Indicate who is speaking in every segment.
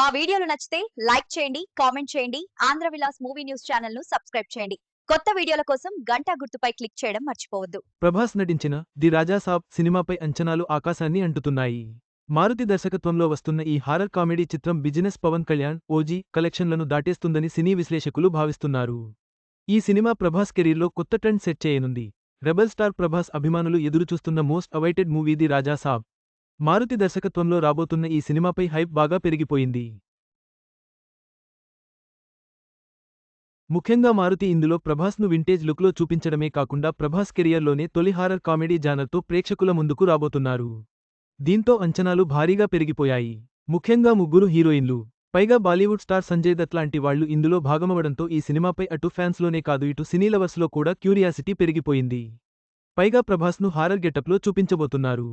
Speaker 1: మా వీడియోలు నచ్చితే లైక్ చేయండి కామెంట్ చేయండి ఆంధ్ర విలాస్ మూవీ న్యూస్ ఛానల్ను సబ్స్క్రైబ్ చేయండి. కొత్త వీడియోల కోసం గంట గుర్తుపై క్లిక్ చేయడం మర్చిపోవద్దు.
Speaker 2: ప్రభాస్ నటించిన ది రాజా సాబ్ సినిమాపై అంచనాలు ఆకాశాన్ని అంటుతున్నాయి. మారుతి దర్శకత్వంలో వస్తున్న ఈ హారర్ కామెడీ చిత్రం బిజినెస్ పవన్ కళ్యాణ్ ఓజీ కలెక్షన్లను దాటేస్తుందని సినీ విశ్లేషకులు భావిస్తున్నారు. ఈ సినిమా ప్రభాస్ కెరీర్లో కొత్త ట్రెండ్ సెట్ చేయనుంది. రెబల్ స్టార్ ప్రభాస్ అభిమానులు ఎదురుచూస్తున్న most awaited movie the Raja Saab. Maruthi దర్శకత్వంలో రాబోతున్న ఈ సినిమాపై హైప్ బాగా పెరిగిపోయింది. ముఖ్యంగా మారుతి ఇందులో ప్రభాస్ను వింటేజ్ లుక్లో చూపించడమే కాకుండా ప్రభాస్ కెరియర్లోనే తొలి హారర్ కామెడీ జానర్తో ప్రేక్షకుల ముందుకు రాబోతున్నారు. దీంతో అంచనాలు భారీగా పెరిగిపోయాయి. ముఖ్యంగా ముగ్గురు హీరోయిన్లు పైగా బాలీవుడ్ స్టార్ సంజయ్ దత్ లాంటి వాళ్ళు ఇందులో భాగమవడంతో ఈ సినిమాపై అటు ఫ్యాన్స్లోనే కాదు ఇటు సినీ లవర్స్లో కూడా క్యూరియాసిటీ పెరిగిపోయింది. పైగా ప్రభాస్ను హారర్ గెటప్లో చూపించబోతున్నారు.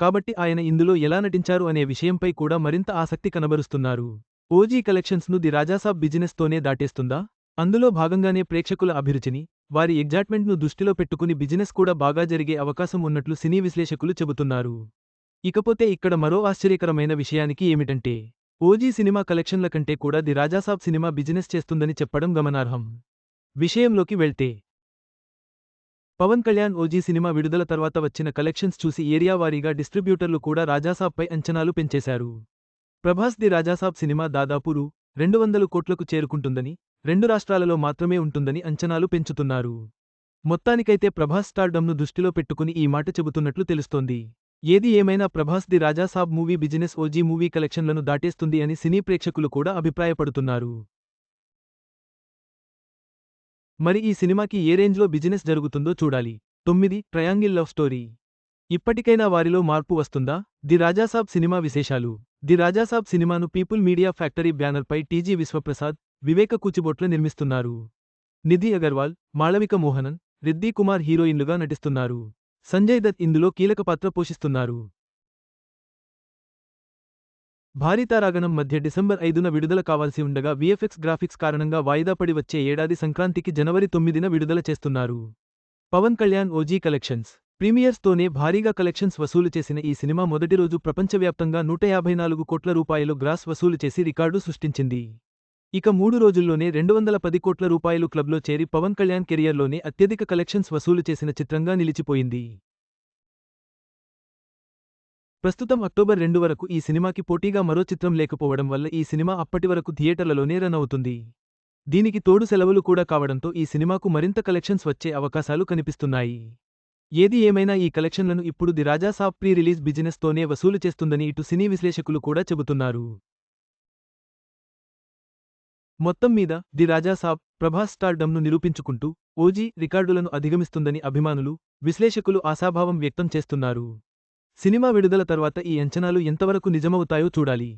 Speaker 2: కాబట్టి ఆయన ఇందులో ఎలా నటించారు అనే విషయంపై కూడా మరింత ఆసక్తి కనబరుస్తున్నారు. ఓజీ కలెక్షన్స్ను ది రాజాసాబ్ బిజినెస్తోనే దాటేస్తుందా? అందులో భాగంగానే ప్రేక్షకుల అభిరుచిని వారి ఎగ్జాట్మెంట్ను దృష్టిలో పెట్టుకుని బిజినెస్ కూడా బాగా జరిగే అవకాశం ఉన్నట్లు సినీ విశ్లేషకులు చెబుతున్నారు. ఇకపోతే ఇక్కడ మరో ఆశ్చర్యకరమైన విషయానికి ఏమిటంటే ఓజీ సినిమా కలెక్షన్ల కంటే కూడా ది రాజాసాబ్ సినిమా బిజినెస్ చేస్తుందని చెప్పడం గమనార్హం. విషయంలోకి వెళ్తే పవన్ కళ్యాణ్ ఓజీ సినిమా విడుదల తర్వాత వచ్చిన కలెక్షన్స్ చూసి ఏరియా వారీగా డిస్ట్రిబ్యూటర్లు కూడా రాజాసాబ్పై అంచనాలు పెంచేశారు. ప్రభాస్ ది రాజాసాబ్ సినిమా దాదాపు రూ. రెండు వందలు కోట్లకు చేరుకుంటుందని రెండు రాష్ట్రాలలో మాత్రమే ఉంటుందని అంచనాలు పెంచుతున్నారు. మొత్తానికైతే ప్రభాస్ స్టార్డమ్ను దృష్టిలో పెట్టుకుని ఈ మాట చెబుతున్నట్లు తెలుస్తోంది. ఏది ఏమైనా Prabhas the Raja Saab movie business OG movie కలెక్షన్లను దాటేస్తుంది అని సినీ ప్రేక్షకులు కూడా అభిప్రాయపడుతున్నారు. మరి ఈ సినిమాకి ఏ రేంజ్లో బిజినెస్ జరుగుతుందో చూడాలి. తొమ్మిది ట్రయాంగిల్ లవ్ స్టోరీ. ఇప్పటికైనా వారిలో మార్పు వస్తుందా? ది రాజాసాబ్ సినిమా విశేషాలు. ది రాజాసాబ్ సినిమాను పీపుల్ మీడియా ఫ్యాక్టరీ బ్యానర్పై టీజీ విశ్వప్రసాద్ వివేక కూచిబొట్లు నిర్మిస్తున్నారు. నిధి అగర్వాల్ మాళవిక మోహనన్ రిద్దీ కుమార్ హీరోయిన్లుగా నటిస్తున్నారు. సంజయ్ దత్ ఇందులో కీలక పాత్ర పోషిస్తున్నారు. భారీతారాగణం మధ్య డిసెంబర్ ఐదున విడుదల కావాల్సి ఉండగా విఎఫ్ఎక్స్ గ్రాఫిక్స్ కారణంగా వాయిదా పడి వచ్చే ఏడాది సంక్రాంతికి జనవరి తొమ్మిదిన విడుదల చేస్తున్నారు. Pawan Kalyan OG collections. ప్రీమియర్స్తోనే భారీగా కలెక్షన్స్ వసూలు చేసిన ఈ సినిమా మొదటి రోజు ప్రపంచవ్యాప్తంగా నూట యాభై నాలుగు కోట్ల రూపాయలు గ్రాస్ వసూలు చేసి రికార్డు సృష్టించింది. ఇక మూడు రోజుల్లోనే రెండు వందల పది కోట్ల రూపాయలు క్లబ్లో చేరి పవన్ కళ్యాణ్ కెరియర్లోనే అత్యధిక కలెక్షన్స్ వసూలు చేసిన చిత్రంగా నిలిచిపోయింది. ప్రస్తుతం అక్టోబర్ రెండు వరకు ఈ సినిమాకి పోటీగా మరో చిత్రం లేకపోవడం వల్ల ఈ సినిమా అప్పటి వరకు థియేటర్లలోనే రన్ అవుతుంది. దీనికి తోడు సెలవులు కూడా కావడంతో ఈ సినిమాకు మరింత కలెక్షన్స్ వచ్చే అవకాశాలు కనిపిస్తున్నాయి. ఏది ఏమైనా ఈ కలెక్షన్లను ఇప్పుడు the Raja Saab pre release బిజినెస్తోనే వసూలు చేస్తుందని ఇటు సినీ విశ్లేషకులు కూడా చెబుతున్నారు. మొత్తం మీద ది రాజా సాబ్ ప్రభాస్ స్టార్డమ్ను నిరూపించుకుంటూ ఓజీ రికార్డులను అధిగమిస్తుందని అభిమానులు విశ్లేషకులు ఆశాభావం వ్యక్తం చేస్తున్నారు. సినిమా విడుదల తర్వాత ఈ అంచనాలు ఎంతవరకు నిజమవుతాయో చూడాలి.